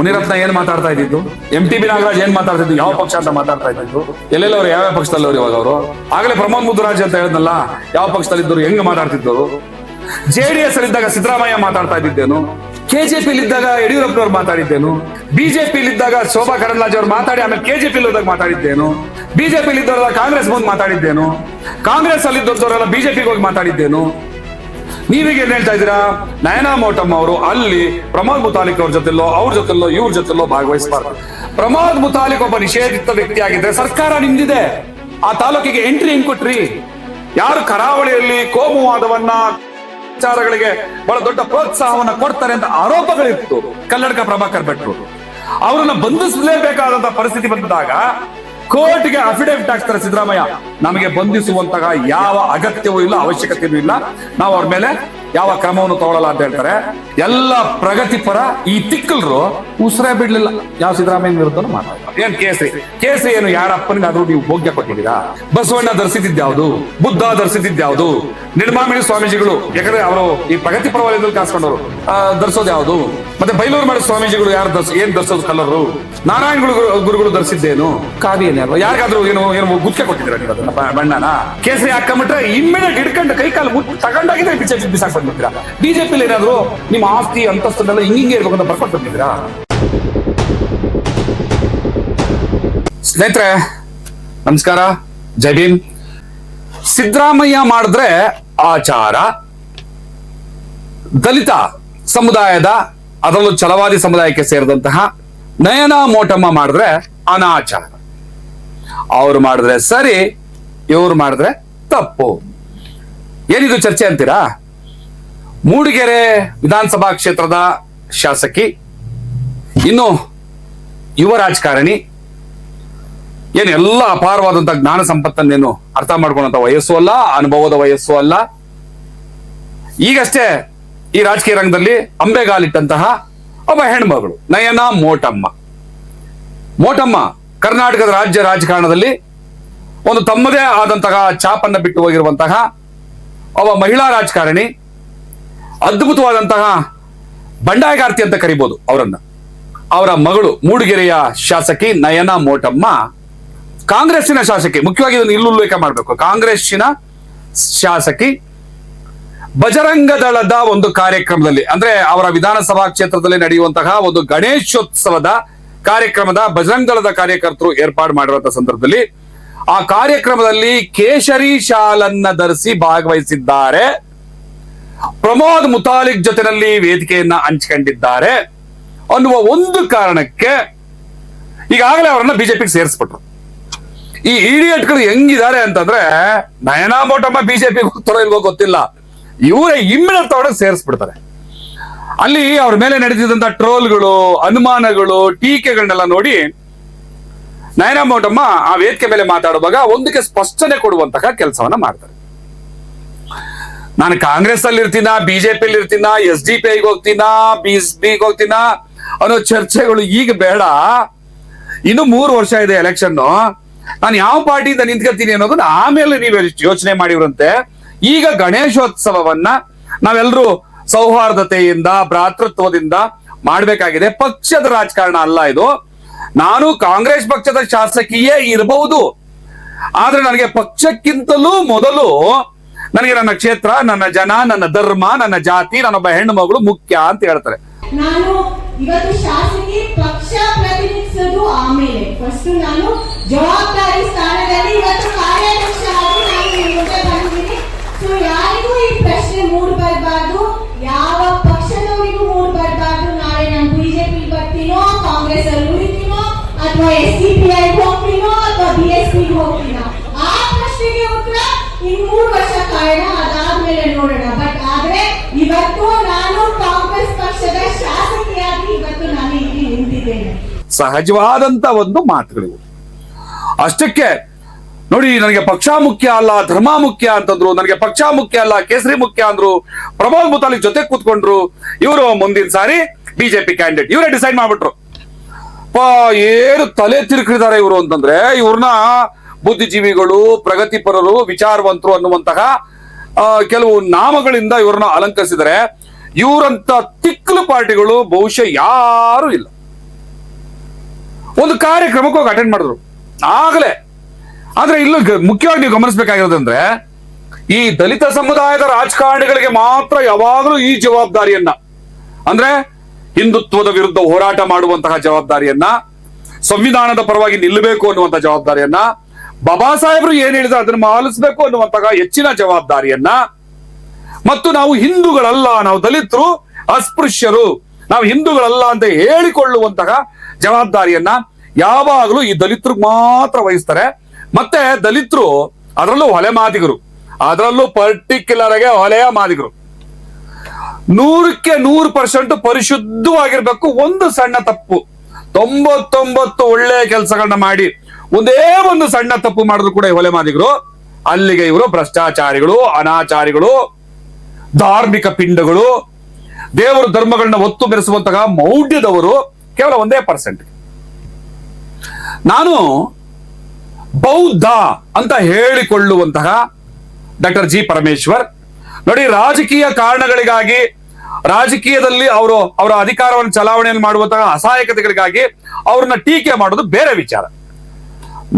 ಮುನಿರತ್ನ ಏನ್ ಮಾತಾಡ್ತಾ ಇದ್ದಿದ್ದು? ಎಂ ಟಿ ಬಿ ನಾಗರಾಜ್ ಏನ್ ಮಾತಾಡ್ತಿದ್ದು ಯಾವ ಪಕ್ಷ ಅಂತ ಮಾತಾಡ್ತಾ ಇದ್ದಿದ್ದು? ಎಲ್ಲೆಲ್ಲವ್ರು ಯಾವ ಪಕ್ಷದಲ್ಲವ್ರು ಇವಾಗ ಅವರು? ಆಗಲೇ ಪ್ರಮೋದ್ ಮುದ್ದುರಾಜ್ ಅಂತ ಹೇಳಿದ್ನಲ್ಲ, ಯಾವ ಪಕ್ಷದಲ್ಲಿ ಪಕ್ಷದಲ್ಲಿದ್ದರು ಹೆಂಗ್ ಮಾತಾಡ್ತಿದ್ದರು ಜೆಡಿಎಸ್ ಅಲ್ಲಿದ್ದಾಗ ಸಿದ್ದರಾಮಯ್ಯ ಮಾತಾಡ್ತಾ ಇದ್ದಿದ್ದೇನು? ಕೆಜೆಪಿ ಇದ್ದಾಗ ಯಡಿಯೂರಪ್ಪನವ್ರು ಮಾತಾಡಿದ್ದೇನು? ಬಿಜೆಪಿ ಇದ್ದಾಗ ಶೋಭಾ ಕರಂದ್ಲಾಜೆ ಅವ್ರು ಮಾತಾಡಿ, ಆಮೇಲೆ ಕೆಜೆಪಿ ಹೋದಾಗ ಮಾತಾಡಿದ್ದೇನು? ಬಿಜೆಪಿ ಇದ್ದವರೆಲ್ಲ ಕಾಂಗ್ರೆಸ್ ಮುಂದೆ ಮಾತಾಡಿದ್ದೇನು? ಕಾಂಗ್ರೆಸ್ ಅಲ್ಲಿ ಇದ್ದವರೆಲ್ಲ ಬಿಜೆಪಿಗೆ ಹೋಗಿ ಮಾತಾಡಿದ್ದೇನು? ನೀವೀಗ ಏನ್ ಹೇಳ್ತಾ ಇದ್ದೀರಾ? ನಯನಾ ಮೋಟಮ್ ಅವರು ಅಲ್ಲಿ ಪ್ರಮೋದ್ ಮುತಾಲಿಕ್ ಅವ್ರ ಜೊತೆಲ್ಲೋ ಅವ್ರ ಜೊತೆಲ್ಲೋ, ಇವ್ರ ಜೊತೆಲ್ಲೋ ಭಾಗವಹಿಸಬಾರ್ದು. ಪ್ರಮೋದ್ ಮುತಾಲಿಕ್ ಒಬ್ಬ ನಿಷೇಧಿತ ವ್ಯಕ್ತಿ ಆಗಿದ್ರೆ ಸರ್ಕಾರ ನಿಂದಿದೆ ಆ ತಾಲೂಕಿಗೆ ಎಂಟ್ರಿ ಹೆಂಗ್ ಕೊಟ್ರಿ? ಯಾರು ಕರಾವಳಿಯಲ್ಲಿ ಕೋಮುವಾದವನ್ನ ವಿಚಾರಗಳಿಗೆ ಬಹಳ ದೊಡ್ಡ ಪ್ರೋತ್ಸಾಹವನ್ನ ಕೊಡ್ತಾರೆ ಅಂತ ಆರೋಪಗಳಿತ್ತು. ಕನ್ನಡಕ ಪ್ರಭಾಕರ್ ಭಟ್ರು ಅವರನ್ನ ಬಂಧಿಸಲೇಬೇಕಾದಂತ ಪರಿಸ್ಥಿತಿ ಬಂದಾಗ ಕೋರ್ಟ್ಗೆ ಅಫಿಡವಿಟ್ ಹಾಕ್ತಾರೆ ಸಿದ್ದರಾಮಯ್ಯ. ನಮಗೆ ಬಂಧಿಸುವಂತಹ ಯಾವ ಅಗತ್ಯವೂ ಇಲ್ಲ ಅವಶ್ಯಕತೆಯೂ ಇಲ್ಲ. ನಾವು ಅವ್ರ ಮೇಲೆ ಯಾವ ಕ್ರಮವನ್ನು ತಗೊಳ್ಳಲ್ಲ ಅಂತ ಹೇಳ್ತಾರೆ. ಎಲ್ಲ ಪ್ರಗತಿಪರ ಈ ತಿಕ್ಕಲ್ರು ಉಸಿರೇ ಬಿಡ್ಲಿಲ್ಲ. ಯಾವ ಸಿದ್ದರಾಮಯ್ಯ ವಿರುದ್ಧ ಮಾತಾಡ್ತಾರೆ. ಏನ್ ಕೇಸರಿ? ಕೇಸರಿ ಏನು ಯಾರಪ್ಪನಿಗೆ ಆದ್ರೂ ನೀವು ಭೋಗ್ಯ ಕೊಟ್ಟಿದ್ದೀರಾ? ಬಸವಣ್ಣ ಧರಿಸಿದ್ಯಾವ್ದು ಬುದ್ಧ ಧರಿಸಿದ್ಯಾವ್ದು ನಿರ್ಮಾಮಿಣಿ ಸ್ವಾಮೀಜಿಗಳು ಯಾಕಂದ್ರೆ ಅವರು ಈ ಪ್ರಗತಿಪರ ವಲಯದಲ್ಲಿ ಕಾಸ್ಕೊಂಡವರು ಧರಿಸೋದು ಯಾವುದು? ಮತ್ತೆ ಬೈಲೂರು ಮಾಡಿ ಸ್ವಾಮೀಜಿಗಳು ಯಾರು ಧರಿಸ ಏನ್ ಧರಿಸೋದು ಕಲರು ನಾರಾಯಣ ಗುರುಗಳು ಗುರುಗಳು ಧರಿಸಿದ್ದೇನು? ಕಾವಿಯೇನೆ ಅಲ್ವಾ ಯಾರಿಗಾದ್ರೂ ಏನು ಏನು ಗುತ್ತಿಗೆ ಕೊಟ್ಟಿದ್ದೀರಾ ನೀವು ಅದನ್ನ? ಬಣ್ಣನ? ಕೇಸರಿ ಹಾಕೊಂಡ್ಬಿಟ್ರೆ ಇಮ್ಮಿಡಿಯೇಟ್ ಹಿಡ್ಕೊಂಡು ಕೈ ಕಾಲು ತಗೊಂಡಾಗಿದ್ರೆ ಬಿಸಾಕ್ ಬಂದ್ಬಿಡ್ತೀರಾ ಬಿಜೆಪಿ ಏನಾದ್ರು ನಿಮ್ಮ ಆಸ್ತಿ ಅಂತಸ್ತನ್ನೆಲ್ಲ ಹಿಂಗಿಂಗೆ ಇರ್ಬೇಕು ಅಂತ ಬರ್ಕೊಂಡು ಬಂದಿದ್ದೀರಾ ಸ್ನೇಹಿತರೆ, ನಮಸ್ಕಾರ. ಜೈ ಭೀಮ್. ಸಿದ್ದರಾಮಯ್ಯ ಮಾಡಿದ್ರೆ ಆಚಾರ, ದಲಿತ ಸಮುದಾಯದ ಅದರಲ್ಲೂ ಛಲವಾದಿ ಸಮುದಾಯಕ್ಕೆ ಸೇರಿದಂತಹ ನಯನ ಮೋಟಮ್ಮ ಮಾಡಿದ್ರೆ ಅನಾಚಾರ. ಅವ್ರು ಮಾಡಿದ್ರೆ ಸರಿ, ಇವ್ರು ಮಾಡಿದ್ರೆ ತಪ್ಪು. ಏನಿದು ಚರ್ಚೆ ಅಂತೀರಾ? ಮೂಡಿಗೆರೆ ವಿಧಾನಸಭಾ ಕ್ಷೇತ್ರದ ಶಾಸಕಿ, ಇನ್ನು ಯುವ ರಾಜಕಾರಣಿ, ಏನು ಎಲ್ಲ ಅಪಾರವಾದಂತ ಜ್ಞಾನ ಸಂಪತ್ತನ್ನೇನು ಅರ್ಥ ಮಾಡ್ಕೊಂಡಂತ ವಯಸ್ಸು ಅಲ್ಲ, ಅನುಭವದ ವಯಸ್ಸು ಅಲ್ಲ. ಈಗಷ್ಟೇ ಈ ರಾಜಕೀಯ ರಂಗದಲ್ಲಿ ಅಂಬೆಗಾಲಿಟ್ಟಂತಹ ಒಬ್ಬ ಹೆಣ್ಮಗಳು, ನಯನ ಮೋಟಮ್ಮ. ಮೋಟಮ್ಮ ಕರ್ನಾಟಕದ ರಾಜ್ಯ ರಾಜಕಾರಣದಲ್ಲಿ ಒಂದು ತಮ್ಮದೇ ಆದಂತಹ ಚಾಪನ್ನ ಬಿಟ್ಟು ಹೋಗಿರುವಂತಹ ಒಬ್ಬ ಮಹಿಳಾ ರಾಜಕಾರಣಿ ಅದ್ಭುತವಾದಂತಹ ಬಂಡಾಯಗಾರ್ತಿ ಅಂತ ಕರಿಬಹುದು ಅವರನ್ನ. ಅವರ ಮಗಳು ಮೂಡಿಗೆರೆಯ ಶಾಸಕಿ ನಯನ ಮೋಟಮ್ಮ, ಕಾಂಗ್ರೆಸ್ಸಿನ ಶಾಸಕಿ, ಮುಖ್ಯವಾಗಿ ಇದನ್ನು ಇಲ್ಲಿ ಉಲ್ಲೇಖ ಮಾಡಬೇಕು. ಕಾಂಗ್ರೆಸ್ಸಿನ ಶಾಸಕಿ ಬಜರಂಗ ದಳದ ಒಂದು ಕಾರ್ಯಕ್ರಮದಲ್ಲಿ, ಅಂದ್ರೆ ಅವರ ವಿಧಾನಸಭಾ ಕ್ಷೇತ್ರದಲ್ಲಿ ನಡೆಯುವಂತಹ ಒಂದು ಗಣೇಶೋತ್ಸವದ ಕಾರ್ಯಕ್ರಮದ ಬಜರಂಗ ದಳದ ಕಾರ್ಯಕರ್ತರು ಏರ್ಪಾಡು ಮಾಡಿರುವಂತಹ ಸಂದರ್ಭದಲ್ಲಿ ಆ ಕಾರ್ಯಕ್ರಮದಲ್ಲಿ ಕೇಸರಿ ಶಾಲನ್ನ ಧರಿಸಿ ಭಾಗವಹಿಸಿದ್ದಾರೆ. ಪ್ರಮೋದ್ ಮುತಾಲಿಕ್ ಜೊತೆನಲ್ಲಿ ವೇದಿಕೆಯನ್ನ ಹಂಚಿಕೊಂಡಿದ್ದಾರೆ ಅನ್ನುವ ಒಂದು ಕಾರಣಕ್ಕೆ ಈಗಾಗಲೇ ಅವರನ್ನ ಬಿಜೆಪಿಗೆ ಸೇರಿಸ್ಬಿಟ್ರು. ಈ ಇಡಿಯಟ್ಗಳು ಹೆಂಗಿದ್ದಾರೆ ಅಂತಂದ್ರೆ, ನಯನಾ ಮೋಟಮ್ಮ ಬಿಜೆಪಿ ಇಲ್ವೋ ಗೊತ್ತಿಲ್ಲ. ಇವರೇ ಇಮ್ಮಿನ ತಗೊಂಡೋಗಿ ಸೇರಿಸ್ಬಿಡ್ತಾರೆ. ಅಲ್ಲಿ ಅವ್ರ ಮೇಲೆ ನಡೆದಿದ್ದಂತ ಟ್ರೋಲ್ಗಳು, ಅನುಮಾನಗಳು, ಟೀಕೆಗಳನ್ನೆಲ್ಲ ನೋಡಿ ನಯನಾ ಮೋಟಮ್ಮ ಆ ವೇದಿಕೆ ಮೇಲೆ ಮಾತಾಡುವಾಗ ಒಂದಕ್ಕೆ ಸ್ಪಷ್ಟನೆ ಕೊಡುವಂತಹ ಕೆಲಸವನ್ನ ಮಾಡ್ತಾರೆ. ನಾನು ಕಾಂಗ್ರೆಸ್ ಅಲ್ಲಿ ಇರ್ತೀನ ಬಿಜೆಪಿ ಅಲ್ಲಿ ಇರ್ತೀನ ಎಸ್ ಡಿ ಪಿ ಐಗೆ ಬಿ ಎಸ್ ಬಿಗೆ ಹೋಗ್ತೀನ ಅನ್ನೋ ಚರ್ಚೆಗಳು ಈಗ ಬೇಡ. ಇನ್ನು ಮೂರು ವರ್ಷ ಇದೆ ಎಲೆಕ್ಷನ್ ನಾನು ಯಾವ ಪಾರ್ಟಿಯಿಂದ ನಿಂತ್ಕೊತೀನಿ ಅನ್ನೋದನ್ನ ಆಮೇಲೆ ನೀವು ಯೋಚನೆ ಮಾಡಿವ್ರಂತೆ. ಈಗ ಗಣೇಶೋತ್ಸವವನ್ನ ನಾವೆಲ್ಲರೂ ಸೌಹಾರ್ದತೆಯಿಂದ, ಭ್ರಾತೃತ್ವದಿಂದ ಮಾಡಬೇಕಾಗಿದೆ. ಪಕ್ಷದ ರಾಜಕಾರಣ ಅಲ್ಲ ಇದು. ನಾನು ಕಾಂಗ್ರೆಸ್ ಪಕ್ಷದ ಶಾಸಕಿಯೇ ಇರಬಹುದು. ಆದ್ರೆ ನನಗೆ ಪಕ್ಷಕ್ಕಿಂತಲೂ ಮೊದಲು ನನಗೆ ನನ್ನ ಕ್ಷೇತ್ರ, ನನ್ನ ಜನ, ನನ್ನ ಧರ್ಮ, ನನ್ನ ಜಾತಿ, ನನ್ನೊಬ್ಬ ಹೆಣ್ಣು ಮಗಳು ಮುಖ್ಯ ಅಂತ ಹೇಳ್ತಾರೆ. ನಾನು ಇವತ್ತು ಶಾಸಕಿ ಪಕ್ಷ ಪ್ರತಿನಿಧಿಸೋದು ಆಮೇಲೆ ಫಸ್ಟ್ ನಾನು ಜವಾಬ್ದಾರಿ ಸ್ಥಾನದಲ್ಲಿ ಇವತ್ತು ಕಾರ್ಯಾಧ್ಯಕ್ಷ ಆಗಿ ನಾನು ನಿಮ್ಮ ಮುಂದೆ ಬಂದಿದ್ದೀನಿ. ಸೊ ಯಾರಿಗೂ ಈ ಪ್ರಶ್ನೆ ಮೂಡ್ ಬರಬಾರ್ದು. ಯಾವ ಪಕ್ಷದವರಿಗೂ ಮೂಡ್ ಬರಬಾರ್ದು ನಾಳೆ ನಾನು ಬಿಜೆಪಿ ಬರ್ತೀನೋ ಕಾಂಗ್ರೆಸ್ ಅಲ್ಲಿ ಉಳಿತೀನೋ ಅಥವಾ ಎಸ್ ಡಿ ಪಿ ಐ ಹೋಗ್ತೀನೋ ಅಥವಾ ಬಿ ಎಸ್ ಪಿ ಹೋಗ್ತೀನೋ ಆ ಪ್ರಶ್ನೆಗೆ ಉತ್ತರ ಇನ್ ಮೂರು ವರ್ಷ ಕಾರಣ ಅದಾದ್ಮೇಲೆ ನೋಡೋಣ ಬಟ್ ಆದ್ರೆ ಇವತ್ತು ನಾನು ಕಾಂಗ್ರೆಸ್ ಪಕ್ಷದ ಶಾಸಕಿಯಾಗಿ ಇವತ್ತು ನಾನು ಇಲ್ಲಿ ನಿಂತಿದ್ದೇನೆ ಸಹಜವಾದಂತ ಒಂದು ಮಾತುಗಳಿವು ಅಷ್ಟಕ್ಕೆ ನೋಡಿ, ನನಗೆ ಪಕ್ಷ ಮುಖ್ಯ ಅಲ್ಲ, ಧರ್ಮ ಮುಖ್ಯ ಅಂತಂದ್ರು, ನನಗೆ ಪಕ್ಷ ಮುಖ್ಯ ಅಲ್ಲ, ಕೇಸರಿ ಮುಖ್ಯ ಅಂದ್ರು ಪ್ರಮೋದ್ ಮುತಾಲಿಕ್ ಜೊತೆ ಕೂತ್ಕೊಂಡ್ರು, ಇವರು ಮುಂದಿನ ಸಾರಿ ಬಿಜೆಪಿ ಕ್ಯಾಂಡಿಡೇಟ್. ಇವರೇ ಡಿಸೈಡ್ ಮಾಡ್ಬಿಟ್ರು. ಏನು ತಲೆ ತಿರುಕಿದ್ದಾರೆ ಇವರು ಅಂತಂದ್ರೆ, ಇವ್ರನ್ನ ಬುದ್ಧಿಜೀವಿಗಳು, ಪ್ರಗತಿಪರರು, ವಿಚಾರವಂತರು ಅನ್ನುವಂತಹ ಕೆಲವು ನಾಮಗಳಿಂದ ಇವ್ರನ್ನ ಅಲಂಕರಿಸಿದರೆ, ಇವರಂತ ತಿಕ್ಕಲು ಪಾರ್ಟಿಗಳು ಬಹುಶಃ ಯಾರು ಇಲ್ಲ. ಒಂದು ಕಾರ್ಯಕ್ರಮಕ್ಕೆ ಹೋಗಿ ಅಟೆಂಡ್ ಮಾಡಿದ್ರು. ಆಗಲೇ. ಆದ್ರೆ ಇಲ್ಲೂ ಮುಖ್ಯವಾಗಿ ನೀವು ಗಮನಿಸಬೇಕಾಗಿರೋದಂದ್ರೆ, ಈ ದಲಿತ ಸಮುದಾಯದ ರಾಜಕಾರಣಿಗಳಿಗೆ ಮಾತ್ರ ಯಾವಾಗಲೂ ಈ ಜವಾಬ್ದಾರಿಯನ್ನ, ಅಂದ್ರೆ ಹಿಂದುತ್ವದ ವಿರುದ್ಧ ಹೋರಾಟ ಮಾಡುವಂತಹ ಜವಾಬ್ದಾರಿಯನ್ನ, ಸಂವಿಧಾನದ ಪರವಾಗಿ ನಿಲ್ಲಬೇಕು ಅನ್ನುವಂತಹ ಜವಾಬ್ದಾರಿಯನ್ನ, ಬಾಬಾ ಸಾಹೇಬರು ಏನ್ ಹೇಳಿದ್ರೆ ಅದನ್ನ ಮಾಲಿಸಬೇಕು ಅನ್ನುವಂತಹ ಹೆಚ್ಚಿನ ಜವಾಬ್ದಾರಿಯನ್ನ, ಮತ್ತು ನಾವು ಹಿಂದೂಗಳಲ್ಲ, ನಾವು ದಲಿತರು, ಅಸ್ಪೃಶ್ಯರು ನಾವು ಹಿಂದೂಗಳಲ್ಲ ಅಂತ ಹೇಳಿಕೊಳ್ಳುವಂತಹ ಜವಾಬ್ದಾರಿಯನ್ನ ಯಾವಾಗಲೂ ಈ ದಲಿತರು ಮಾತ್ರ ವಹಿಸ್ತಾರೆ. ಮತ್ತೆ ದಲಿತರು ಅದರಲ್ಲೂ ಹೊಲೆ ಮಾದಿಗರು. ಅದರಲ್ಲೂ ಪರ್ಟಿಕ್ಯುಲರ್ ಆಗಿ ಹೊಲೆಯ ಮಾದಿಗರು. ನೂರಕ್ಕೆ ನೂರು ಪರ್ಸೆಂಟ್ ಪರಿಶುದ್ಧವಾಗಿರ್ಬೇಕು. ಒಂದು ಸಣ್ಣ ತಪ್ಪು. ತೊಂಬತ್ತೊಂಬತ್ತು ಒಳ್ಳೆ ಕೆಲಸಗಳನ್ನ ಮಾಡಿ ಒಂದೇ ಒಂದು ಸಣ್ಣ ತಪ್ಪು ಮಾಡಿದ್ರು ಕೂಡ ಹೊಲೆ ಮಾದಿಗರು. ಅಲ್ಲಿಗೆ ಇವರು ಭ್ರಷ್ಟಾಚಾರಿಗಳು, ಅನಾಚಾರಿಗಳು, ಧಾರ್ಮಿಕ ಪಿಂಡಗಳು ದೇವರು ಧರ್ಮಗಳನ್ನ ಒತ್ತು ಬೆರೆಸುವಂತಹ ಮೌಢ್ಯದವರು ಕೇವಲ ಒಂದೇ ಪರ್ಸೆಂಟ್ ನಾನು ಬೌದ್ಧ ಅಂತ ಹೇಳಿಕೊಳ್ಳುವಂತಹ ಡಾಕ್ಟರ್ ಜಿ ಪರಮೇಶ್ವರ್, ನೋಡಿ ರಾಜಕೀಯ ಕಾರಣಗಳಿಗಾಗಿ, ರಾಜಕೀಯದಲ್ಲಿ ಅವರು ಅವರ ಅಧಿಕಾರವನ್ನು ಚಲಾವಣೆಯನ್ನು ಮಾಡುವಂತಹ ಅಸಹಾಯಕತೆಗಳಿಗಾಗಿ ಅವ್ರನ್ನ ಟೀಕೆ ಮಾಡೋದು ಬೇರೆ ವಿಚಾರ.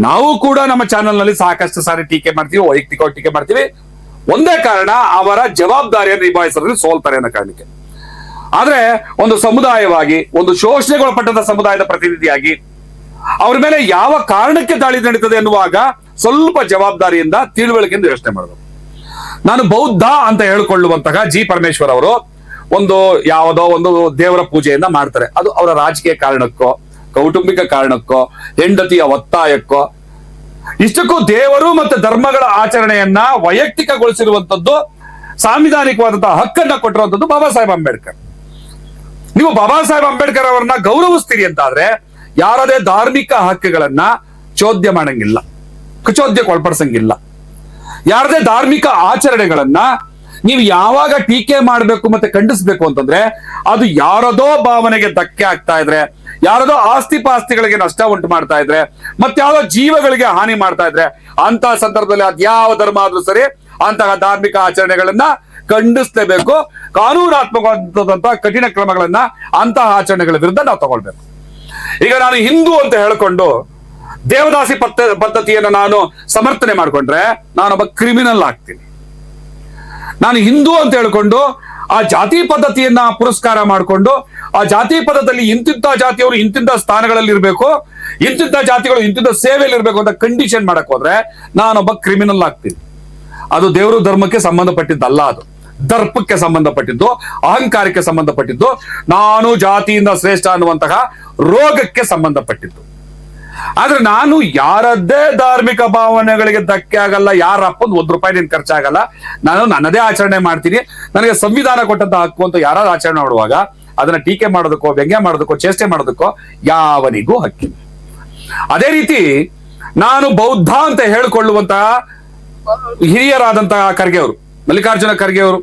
ನಾವು ಕೂಡ ನಮ್ಮ ಚಾನೆಲ್ನಲ್ಲಿ ಸಾಕಷ್ಟು ಸಾರಿ ಟೀಕೆ ಮಾಡ್ತೀವಿ, ವೈಯಕ್ತಿಕವಾಗಿ ಟೀಕೆ ಮಾಡ್ತೀವಿ. ಒಂದೇ ಕಾರಣ, ಅವರ ಜವಾಬ್ದಾರಿಯನ್ನು ನಿಭಾಯಿಸೋದ್ರಲ್ಲಿ ಸೋಲ್ತಾರೆ ಅನ್ನೋ ಕಾರಣಕ್ಕೆ. ಆದ್ರೆ ಒಂದು ಸಮುದಾಯವಾಗಿ, ಒಂದು ಶೋಷಣೆಗೊಳಪಟ್ಟಂತ ಸಮುದಾಯದ ಪ್ರತಿನಿಧಿಯಾಗಿ, ಅವ್ರ ಮೇಲೆ ಯಾವ ಕಾರಣಕ್ಕೆ ದಾಳಿ ನಡೀತದೆ ಎನ್ನುವಾಗ ಸ್ವಲ್ಪ ಜವಾಬ್ದಾರಿಯಿಂದ ತಿಳುವಳಿಕೆಯಿಂದ ಯೋಚನೆ ಮಾಡಬೇಕು ನಾನು ಬೌದ್ಧ ಅಂತ ಹೇಳಿಕೊಳ್ಳುವಂತಹ ಜಿ ಪರಮೇಶ್ವರ್ ಅವರು ಒಂದು ಯಾವುದೋ ಒಂದು ದೇವರ ಪೂಜೆಯನ್ನ ಮಾಡ್ತಾರೆ. ಅದು ಅವರ ರಾಜಕೀಯ ಕಾರಣಕ್ಕೋ, ಕೌಟುಂಬಿಕ ಕಾರಣಕ್ಕೋ, ಹೆಂಡತಿಯ ಒತ್ತಾಯಕ್ಕೋ. ಇಷ್ಟಕ್ಕೂ ದೇವರು ಮತ್ತು ಧರ್ಮಗಳ ಆಚರಣೆಯನ್ನ ವೈಯಕ್ತಿಕಗೊಳಿಸಿರುವಂತದ್ದು, ಸಾಂವಿಧಾನಿಕವಾದಂತಹ ಹಕ್ಕನ್ನ ಕೊಟ್ಟಿರುವಂತದ್ದು ಬಾಬಾ ಸಾಹೇಬ್ ಅಂಬೇಡ್ಕರ್. ನೀವು ಬಾಬಾ ಸಾಹೇಬ್ ಅಂಬೇಡ್ಕರ್ ಅವರನ್ನ ಗೌರವಿಸ್ತೀರಿ ಅಂತಾದ್ರೆ ಯಾರದೇ ಧಾರ್ಮಿಕ ಹಕ್ಕುಗಳನ್ನ ಚೋದ್ಯ ಮಾಡಂಗಿಲ್ಲ ಚೋದ್ಯಕ್ಕೆ ಒಳಪಡಿಸಂಗಿಲ್ಲ. ಯಾರದೇ ಧಾರ್ಮಿಕ ಆಚರಣೆಗಳನ್ನ ನೀವು ಯಾವಾಗ ಟೀಕೆ ಮಾಡಬೇಕು ಮತ್ತೆ ಖಂಡಿಸ್ಬೇಕು ಅಂತಂದ್ರೆ ಅದು ಯಾರದೋ ಭಾವನೆಗೆ ಧಕ್ಕೆ ಆಗ್ತಾ ಇದ್ರೆ, ಯಾರದೋ ಆಸ್ತಿ ಪಾಸ್ತಿಗಳಿಗೆ ನಷ್ಟ ಉಂಟು ಮಾಡ್ತಾ ಇದ್ರೆ, ಮತ್ತೆ ಯಾವ್ದೋ ಜೀವಗಳಿಗೆ ಹಾನಿ ಮಾಡ್ತಾ ಇದ್ರೆ ಅಂತ ಸಂದರ್ಭದಲ್ಲಿ ಅದ್ಯಾವ ಧರ್ಮ ಆದ್ರೂ ಸರಿ ಅಂತಹ ಧಾರ್ಮಿಕ ಆಚರಣೆಗಳನ್ನ ಖಂಡಿಸ್ಲೇಬೇಕು. ಕಾನೂನಾತ್ಮಕವಾದಂತಹ ಕಠಿಣ ಕ್ರಮಗಳನ್ನ ಅಂತಹ ಆಚರಣೆಗಳ ವಿರುದ್ಧ ನಾವು ತಗೊಳ್ಬೇಕು. ಈಗ ನಾನು ಹಿಂದೂ ಅಂತ ಹೇಳ್ಕೊಂಡು ದೇವದಾಸಿ ಪದ್ಧ, ಪದ್ಧತಿಯನ್ನು ನಾನು ಸಮರ್ಥನೆ ಮಾಡಿಕೊಂಡ್ರೆ ನಾನೊಬ್ಬ ಕ್ರಿಮಿನಲ್ ಆಗ್ತೀನಿ. ನಾನು ಹಿಂದೂ ಅಂತ ಹೇಳ್ಕೊಂಡು ಆ ಜಾತಿ ಪದ್ಧತಿಯನ್ನ ಪುರಸ್ಕಾರ ಮಾಡಿಕೊಂಡು ಆ ಜಾತಿ ಪದದಲ್ಲಿ ಇಂತಿಂತ ಜಾತಿಯವರು ಇಂತಿಂತ ಸ್ಥಾನಗಳಲ್ಲಿ ಇರಬೇಕು ಇಂತಿಂತ ಜಾತಿಗಳು ಇಂತಿಂತ ಸೇವೆಯಲ್ಲಿ ಇರಬೇಕು ಅಂತ ಕಂಡೀಷನ್ ಮಾಡಕ್ ಹೋದ್ರೆ ನಾನೊಬ್ಬ ಕ್ರಿಮಿನಲ್ ಆಗ್ತೀನಿ. ಅದು ದೇವರು ಧರ್ಮಕ್ಕೆ ಸಂಬಂಧಪಟ್ಟಿದ್ದಲ್ಲ ಅದು. ದರ್ಪಕ್ಕೆ ಸಂಬಂಧಪಟ್ಟಿದ್ದು, ಅಹಂಕಾರಕ್ಕೆ ಸಂಬಂಧಪಟ್ಟಿದ್ದು, ನಾನು ಜಾತಿಯಿಂದ ಶ್ರೇಷ್ಠ ಅನ್ನುವಂತಹ ರೋಗಕ್ಕೆ ಸಂಬಂಧಪಟ್ಟಿದ್ದು. ಆದ್ರೆ ನಾನು ಯಾರದ್ದೇ ಧಾರ್ಮಿಕ ಭಾವನೆಗಳಿಗೆ ಧಕ್ಕೆ ಆಗಲ್ಲ, ಯಾರ ಅಪ್ಪಂದು ಒಂದ್ ರೂಪಾಯಿ ನೀನ್ ಖರ್ಚಾಗಲ್ಲ, ನಾನು ನನ್ನದೇ ಆಚರಣೆ ಮಾಡ್ತೀನಿ, ನನಗೆ ಸಂವಿಧಾನ ಕೊಟ್ಟಂತ ಹಕ್ಕು ಅಂತ ಯಾರಾದ್ರೂ ಆಚರಣೆ ಮಾಡುವಾಗ, ಅದನ್ನ ಟೀಕೆ ಮಾಡೋದಕ್ಕೋ, ವ್ಯಂಗ್ಯ ಮಾಡೋದಕ್ಕೋ, ಚೇಷ್ಟೆ ಮಾಡೋದಕ್ಕೋ ಯಾವನಿಗೂ ಹಕ್ಕಿಲ್ಲ. ಅದೇ ರೀತಿ ನಾನು ಬೌದ್ಧ ಅಂತ ಹೇಳಿಕೊಳ್ಳುವಂತಹ ಹಿರಿಯರಾದಂತಹ ಖರ್ಗೆ ಅವರು, ಮಲ್ಲಿಕಾರ್ಜುನ ಖರ್ಗೆ ಅವರು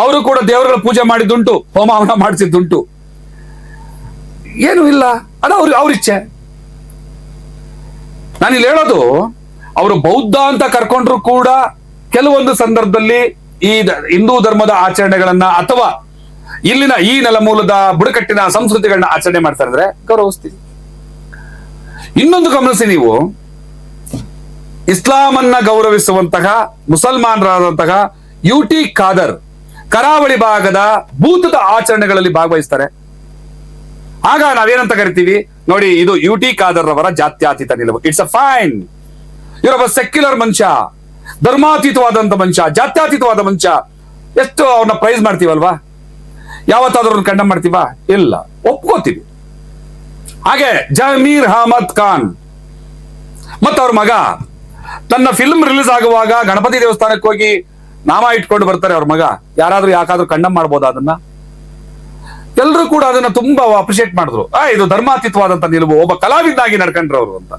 ಅವರು ಕೂಡ ದೇವರುಗಳ ಪೂಜೆ ಮಾಡಿದ್ದುಂಟು ಹೋಮ ಹವನ ಮಾಡಿಸಿದ್ದುಂಟು. ಏನು ಇಲ್ಲ. ಅದ ಅವ್ರ ಅವ್ರಿಚ್ಛೆ ಇಲ್ಲಿ ಹೇಳೋದು, ಅವರು ಬೌದ್ಧ ಅಂತ ಕರ್ಕೊಂಡ್ರು ಕೂಡ ಕೆಲವೊಂದು ಸಂದರ್ಭದಲ್ಲಿ ಈ ಹಿಂದೂ ಧರ್ಮದ ಆಚರಣೆಗಳನ್ನ ಅಥವಾ ಇಲ್ಲಿನ ಈ ನೆಲಮೂಲದ ಬುಡಕಟ್ಟಿನ ಸಂಸ್ಕೃತಿಗಳನ್ನ ಆಚರಣೆ ಮಾಡ್ತಾರೆ ಅಂದ್ರೆ ಗೌರವಿಸ್ತೀವಿ. ಇನ್ನೊಂದು ಗಮನಿಸಿ ನೀವು ಇಸ್ಲಾಂ ಅನ್ನ ಗೌರವಿಸುವಂತಹ ಮುಸಲ್ಮಾನರಾದಂತಹ ಯು ಟಿ ಖಾದರ್ ಕರಾವಳಿ ಭಾಗದ ಭೂತದ ಆಚರಣೆಗಳಲ್ಲಿ ಭಾಗವಹಿಸ್ತಾರೆ. ಆಗ ನಾವೇನಂತ ಕರಿತೀವಿ? ನೋಡಿ, ಇದು ಯು ಟಿ ಖಾದರ್ ಅವರ ಜಾತ್ಯಾತೀತ ನಿಲುವು. ಇಟ್ಸ್ ಅ ಫೈನ್ ಇವರೊಬ್ಬ ಸೆಕ್ಯುಲರ್ ಮನುಷ್ಯ ಧರ್ಮಾತೀತವಾದಂತ ಮನುಷ್ಯ ಜಾತ್ಯಾತೀತವಾದ ಮನುಷ್ಯ ಎಷ್ಟು ಅವ್ರನ್ನ ಪ್ರೈಸ್ ಮಾಡ್ತೀವಲ್ವಾ? ಯಾವತ್ತಾದ್ರೂ ಕಂಡ ಮಾಡ್ತೀವಾ? ಇಲ್ಲ. ಒಪ್ಕೋತೀವಿ. ಹಾಗೆ ಜಮೀರ್ ಅಹಮದ್ ಖಾನ್ ಮತ್ತವ್ರ ಮಗ. ತನ್ನ ಫಿಲ್ಮ್ ರಿಲೀಸ್ ಆಗುವಾಗ ಗಣಪತಿ ದೇವಸ್ಥಾನಕ್ಕೆ ಹೋಗಿ ನಾಮ ಇಟ್ಕೊಂಡು ಬರ್ತಾರೆ ಅವ್ರ ಮಗ. ಯಾರಾದ್ರೂ ಯಾಕಾದ್ರೂ ಕಂಡಮ್ ಮಾಡ್ಬೋದಾ ಅದನ್ನ? ಎಲ್ಲರೂ ಕೂಡ ಅದನ್ನ ತುಂಬಾ ಅಪ್ರಿಶಿಯೇಟ್ ಮಾಡಿದ್ರು. ಆ, ಇದು ಧರ್ಮಾತೀತವಾದಂತ ನಿಲುವು. ಒಬ್ಬ ಕಲಾವಿದನಾಗಿ ನಡ್ಕೊಂಡ್ರು ಅವರು ಅಂತ.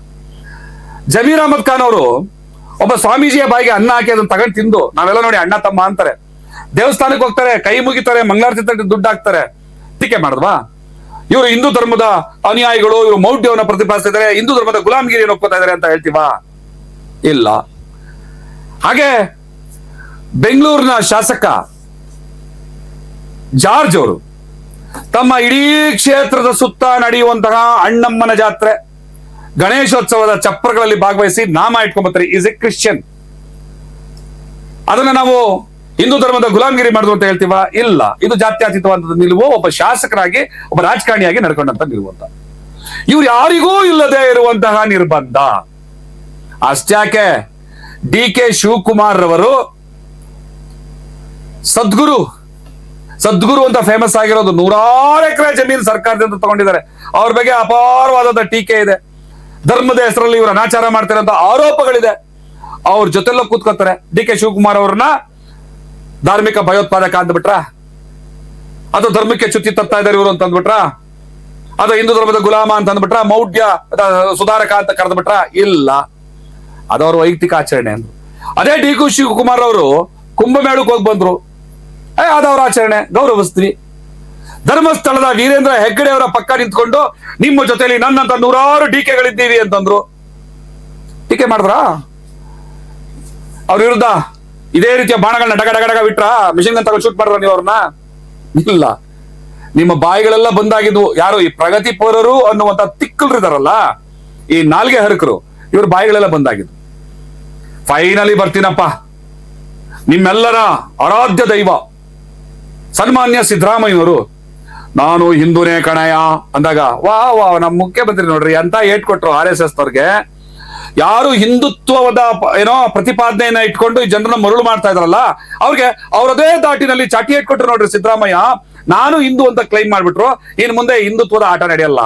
ಜಮೀರ್ ಅಹಮದ್ ಖಾನ್ ಅವರು ಒಬ್ಬ ಸ್ವಾಮೀಜಿಯ ಬಾಯಿಗೆ ಅನ್ನ ಹಾಕಿ ಅದನ್ನ ತಗೊಂಡು ತಿಂದು, ನಾವೆಲ್ಲ ನೋಡಿ ಅಣ್ಣ, ತಮ್ಮ ಅಂತಾರೆ. ದೇವಸ್ಥಾನಕ್ಕೆ ಹೋಗ್ತಾರೆ, ಕೈ ಮುಗಿತಾರೆ, ಮಂಗಳಾರತಿ ದುಡ್ಡು ಹಾಕ್ತಾರೆ. ಟೀಕೆ ಮಾಡಿದ್ವಾ? ಇವರು ಹಿಂದೂ ಧರ್ಮದ ಅನುಯಾಯಿಗಳು, ಇವರು ಮೌಢ್ಯವನ್ನು ಪ್ರತಿಪಾದಿಸ್ತಿದ್ದಾರೆ. ಹಿಂದೂ ಧರ್ಮದ ಗುಲಾಮಗಿರಿಯನ್ನು ಒಪ್ಕೋತಾ ಇದ್ದಾರೆ ಅಂತ ಹೇಳ್ತೀವಾ? ಇಲ್ಲ. ಹಾಗೆ ಬೆಂಗಳೂರಿನ ಶಾಸಕ ಜಾರ್ಜ್ ಅವರು ತಮ್ಮ ಇಡೀ ಕ್ಷೇತ್ರದ ಸುತ್ತ ನಡೆಯುವಂತಹ ಅಣ್ಣಮ್ಮನ ಜಾತ್ರೆ, ಗಣೇಶೋತ್ಸವದ ಚಪ್ಪರಗಳಲ್ಲಿ ಭಾಗವಹಿಸಿ ನಾಮ ಇಟ್ಕೊಂಬತ್ತಾರೆ. ಈಸ್ ಎ ಕ್ರಿಶ್ಚಿಯನ್ ಅದನ್ನ ನಾವು ಹಿಂದೂ ಧರ್ಮದ ಗುಲಾಮಗಿರಿ ಮಾಡುದು ಅಂತ ಹೇಳ್ತೀವ? ಇಲ್ಲ. ಇದು ಜಾತ್ಯತೀತವಾದ ನಿಲುವು. ಒಬ್ಬ ಶಾಸಕರಾಗಿ ಒಬ್ಬ ರಾಜಕಾರಣಿಯಾಗಿ ನಡ್ಕೊಂಡಂತ ನಿಲುವಂತ. ಇವ್ರು ಯಾರಿಗೂ ಇಲ್ಲದೆ ಇರುವಂತಹ ನಿರ್ಬಂಧ. ಅಷ್ಟ್ಯಾಕೆ? ಡಿ ಕೆ ಶಿವಕುಮಾರ್ ರವರು ಸದ್ಗುರು ಸದ್ಗುರು ಅಂತ ಫೇಮಸ್ ಆಗಿರೋದು ನೂರಾರು ಎಕರೆ ಜಮೀನು ಸರ್ಕಾರದಿಂದ ತಗೊಂಡಿದ್ದಾರೆ. ಅವ್ರ ಬಗ್ಗೆ ಅಪಾರವಾದಂತ ಟೀಕೆ ಇದೆ. ಧರ್ಮದ ಹೆಸರಲ್ಲಿ ಇವರು ಅನಾಚಾರ ಮಾಡ್ತಿರೋಂತ ಆರೋಪಗಳಿದೆ. ಅವ್ರ ಜೊತೆಲ್ಲ ಕೂತ್ಕೋತಾರೆ ಡಿ ಕೆ ಶಿವಕುಮಾರ್ ಅವ್ರನ್ನ ಧಾರ್ಮಿಕ ಭಯೋತ್ಪಾದಕ ಅಂದ್ಬಿಟ್ರ? ಅದು ಧರ್ಮಕ್ಕೆ ಚ್ಯುತಿ ತರ್ತಾ ಇದ್ದಾರೆ ಇವರು ಅಂತ ಅಂದ್ಬಿಟ್ರ? ಅದು ಹಿಂದೂ ಧರ್ಮದ ಗುಲಾಮ ಅಂತ ಅಂದ್ಬಿಟ್ರ? ಮೌಢ್ಯ, ಅದ ಸುಧಾರಕ ಅಂತ ಕರೆದ್ಬಿಟ್ರ? ಇಲ್ಲ. ಅದವ್ರ ವೈಯಕ್ತಿಕ ಆಚರಣೆ ಅಂದ್ರು. ಅದೇ ಡಿ ಕೆ ಶಿವಕುಮಾರ್ ಅವರು ಕುಂಭಮೇಳಕ್ಕೆ ಹೋಗಿ ಬಂದ್ರು. ಏ ಅದವ್ರ ಆಚರಣೆ, ಗೌರವಿಸ್ತೀನಿ. ಧರ್ಮಸ್ಥಳದ ವೀರೇಂದ್ರ ಹೆಗ್ಗಡೆ ಅವರ ಪಕ್ಕ ನಿಂತ್ಕೊಂಡು, ನಿಮ್ಮ ಜೊತೆಯಲ್ಲಿ ನನ್ನಂತ ನೂರಾರು ಟೀಕೆಗಳಿದ್ದೀವಿ ಅಂತಂದ್ರು. ಟೀಕೆ ಮಾಡಿದ್ರಾ? ಅವ್ರ ವಿರುದ್ಧ ಇದೇ ರೀತಿಯ ಬಾಣಗಳನ್ನ ಡಗ ಡಗ ಡಗ ಬಿಟ್ರ? ಮಿಷಿನ್ ಅಂತ ಶೂಟ್ ಮಾಡಿದ್ರ ನೀವು ಅವ್ರನ್ನ? ಇಲ್ಲ. ನಿಮ್ಮ ಬಾಯಿಗಳೆಲ್ಲ ಬಂದಾಗಿದ್ವು. ಯಾರು ಈ ಪ್ರಗತಿ ಪೌರರು ಅನ್ನುವಂತ ತಿಕ್ಕಲ್ರಿದಾರಲ್ಲ ಈ ನಾಲ್ಗೆ ಹರಕರು, ಇವ್ರ ಬಾಯಿಗಳೆಲ್ಲ ಬಂದಾಗಿದ್ವು. ಫೈನಲಿ ಬರ್ತೀನಪ್ಪ. ನಿಮ್ಮೆಲ್ಲರ ಆರಾಧ್ಯ ದೈವ. ಸನ್ಮಾನ್ಯ ಸಿದ್ದರಾಮಯ್ಯನವರು ನಾನು ಹಿಂದೂನೇ ಕಣಯ್ಯ ಅಂದಾಗ, ವಾ ವಾ ನಮ್ಮ ಮುಖ್ಯಮಂತ್ರಿ ನೋಡ್ರಿ ಅಂತ ಏಟ್ ಕೊಟ್ರು ಆರ್ ಎಸ್ ಎಸ್ ಅವ್ರಿಗೆ ಯಾರು ಹಿಂದುತ್ವದ ಏನೋ ಪ್ರತಿಪಾದನೆಯನ್ನ ಇಟ್ಕೊಂಡು ಈ ಜನರನ್ನ ಮರುಳು ಮಾಡ್ತಾ ಇದ್ರಲ್ಲ, ಅವ್ರಿಗೆ ಅವ್ರದೇ ದಾಟಿನಲ್ಲಿ ಚಾಟಿ ಇಟ್ಕೊಟ್ರು ನೋಡ್ರಿ ಸಿದ್ದರಾಮಯ್ಯ. ನಾನು ಹಿಂದೂ ಅಂತ ಕ್ಲೈಮ್ ಮಾಡ್ಬಿಟ್ರು, ಇನ್ ಮುಂದೆ ಹಿಂದುತ್ವದ ಆಟ ನಡೆಯಲ್ಲ.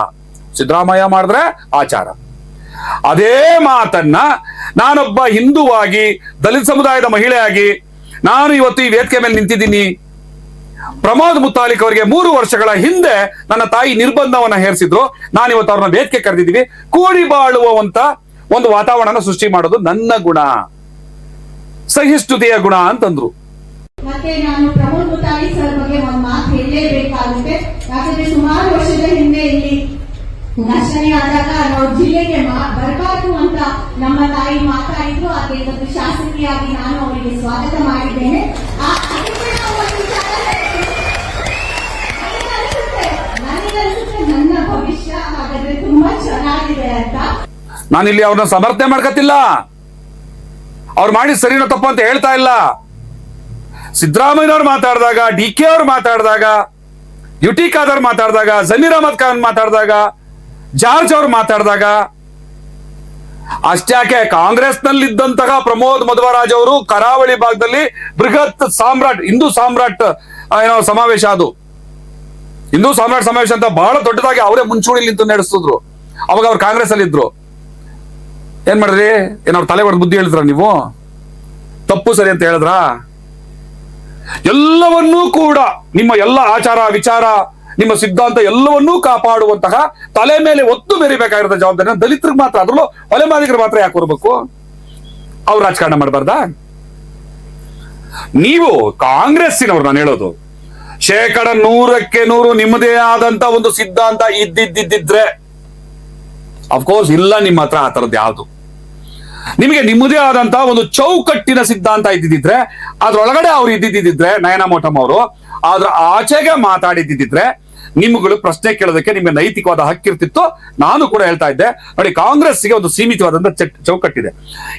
ಸಿದ್ದರಾಮಯ್ಯ ಮಾಡಿದ್ರೆ ಆಚಾರ. ಅದೇ ಮಾತನ್ನ ನಾನೊಬ್ಬ ಹಿಂದೂವಾಗಿ, ದಲಿತ ಸಮುದಾಯದ ಮಹಿಳೆಯಾಗಿ, ನಾನು ಇವತ್ತು ಈ ವೇದಿಕೆ ಮೇಲೆ ನಿಂತಿದ್ದೀನಿ. ಪ್ರಮೋದ್ ಮುತಾಲಿಕ್ ಅವರಿಗೆ ಮೂರು ವರ್ಷಗಳ ಹಿಂದೆ ನನ್ನ ತಾಯಿ ನಿರ್ಬಂಧವನ್ನ ಹೇರಿಸಿದ್ರು. ನಾನು ಇವತ್ತು ಅವ್ರನ್ನ ವೇದಿಕೆ ಕರೆದಿದ್ದೀವಿ. ಕೂಡಿ ಬಾಳುವಂತ ಒಂದು ವಾತಾವರಣ ಸೃಷ್ಟಿ ಮಾಡೋದು ನನ್ನ ಗುಣ. ಸಹಿಷ್ಣುತೆಯ ಗುಣ ಅಂತಂದ್ರು. ಮತ್ತೆ ನಾನು ಪ್ರಮೋದ್ ಮುತಾಲಿ ಸರ್ ಬಗ್ಗೆ ಒಂದು ಮಾತು ಹೇಳಲೇಬೇಕಾಗುತ್ತೆ. ಯಾಕಂದ್ರೆ ಸುಮಾರು ವರ್ಷದ ಹಿಂದೆ ಇಲ್ಲಿ ಘರ್ಷಣೆ ಆದಾಗ ನಾವು ಜಿಲ್ಲೆಗೆ ಬರಬಾರ್ದು ಅಂತ ನಮ್ಮ ತಾಯಿ ಮಾತಾಡಿದ್ರು. ಅದೇ ಒಂದು ಶಾಸಕಿಯಾಗಿ ನಾನು ಅವರಿಗೆ ಸ್ವಾಗತ ಮಾಡಿದ್ದೇನೆ. ನನ್ನ ಭವಿಷ್ಯ ಹಾಗಾದ್ರೆ ತುಂಬಾ ಚೆನ್ನಾಗಿದೆ ಅಂತ. ನಾನಿಲ್ಲಿ ಅವ್ರನ್ನ ಸಮರ್ಥನೆ ಮಾಡ್ಕತ್ತಿಲ್ಲ. ಅವ್ರು ಮಾಡಿ ಸರಿನೋ ತಪ್ಪು ಅಂತ ಹೇಳ್ತಾ ಇಲ್ಲ. ಸಿದ್ದರಾಮಯ್ಯವ್ರು ಮಾತಾಡಿದಾಗ ಡಿ ಕೆ ಅವ್ರು ಮಾತಾಡಿದಾಗ, ಯುಟಿ ಖಾದರ್ ಮಾತಾಡಿದಾಗ, ಜಮೀರ್ ಅಹಮದ್ ಖಾನ್ ಮಾತಾಡಿದಾಗ, ಜಾರ್ಜ್ ಅವ್ರು ಮಾತಾಡಿದಾಗ ಅಷ್ಟ್ಯಾಕೆ ಕಾಂಗ್ರೆಸ್ನಲ್ಲಿದ್ದಂತಹ ಪ್ರಮೋದ್ ಮಧುವರಾಜ್ ಅವರು ಕರಾವಳಿ ಭಾಗದಲ್ಲಿ ಬೃಹತ್ ಸಾಮ್ರಾಟ್, ಹಿಂದೂ ಸಾಮ್ರಾಟ್, ಏನೋ ಸಮಾವೇಶ ಅದು. ಹಿಂದೂ ಸಾಮ್ರಾಟ್ ಸಮಾವೇಶ ಅಂತ ಬಹಳ ದೊಡ್ಡದಾಗಿ ಅವರೇ ಮುಂಚೂಣಿಲಿ ನಿಂತು ನಡೆಸಿದ್ರು. ಅವಾಗ ಅವ್ರು ಕಾಂಗ್ರೆಸ್ ಅಲ್ಲಿ ಇದ್ರು. ಏನ್ ಮಾಡಿದ್ರಿ? ಏನ್ ಅವ್ರ ತಲೆ ಹೊಡೆದು ಬುದ್ಧಿ ಹೇಳಿದ್ರ ನೀವು? ತಪ್ಪು ಸರಿ ಅಂತ ಹೇಳಿದ್ರ? ಎಲ್ಲವನ್ನೂ ಕೂಡ ನಿಮ್ಮ ಎಲ್ಲ ಆಚಾರ, ವಿಚಾರ, ನಿಮ್ಮ ಸಿದ್ಧಾಂತ ಎಲ್ಲವನ್ನೂ ಕಾಪಾಡುವಂತಹ ತಲೆ ಮೇಲೆ ಒತ್ತು ಮೆರಿಬೇಕಾಗಿರೋ ಜವಾಬ್ದಾರಿ ದಲಿತರಿಗೆ ಮಾತ್ರ, ಅದ್ರಲ್ಲೂ ಮಾಲೀಕರು ಮಾತ್ರ ಯಾಕೆ ಹೊರಬೇಕು ಅವ್ರು ರಾಜಕಾರಣ ಮಾಡಬಾರ್ದಾ? ನೀವು ಕಾಂಗ್ರೆಸ್ಸಿನವ್ರು, ನಾನು ಹೇಳೋದು. ಶೇಕಡ ನೂರಕ್ಕೆ ನೂರು ನಿಮ್ಮದೇ ಆದಂತ ಒಂದು ಸಿದ್ಧಾಂತ ಇದ್ದಿದ್ದಿದ್ರೆ ಅಫ್ಕೋರ್ಸ್ ಇಲ್ಲ ನಿಮ್ಮ ಹತ್ರ ಆ ಥರದ್ದು ಯಾವುದು. ನಿಮಗೆ ನಿಮ್ಮದೇ ಆದಂತ ಒಂದು ಚೌಕಟ್ಟಿನ ಸಿದ್ಧಾಂತ ಇದ್ದಿದ್ರೆ ಅದ್ರೊಳಗಡೆ ಅವ್ರು ಇದ್ದಿದ್ದಿದ್ರೆ ನಯನ ಮೋಟಮ್ ಅವರು ಅದ್ರ ಆಚೆಗೆ ಮಾತಾಡಿದ್ದಿದ್ರೆ ನಿಮ್ಗಳು ಪ್ರಶ್ನೆ ಕೇಳೋದಕ್ಕೆ ನಿಮಗೆ ನೈತಿಕವಾದ ಹಕ್ಕಿರ್ತಿತ್ತು ನಾನು ಕೂಡ ಹೇಳ್ತಾ ಇದ್ದೆ. ನೋಡಿ ಕಾಂಗ್ರೆಸ್ಗೆ ಒಂದು ಸೀಮಿತವಾದಂತಹ ಚೌಕಟ್ಟಿದೆ.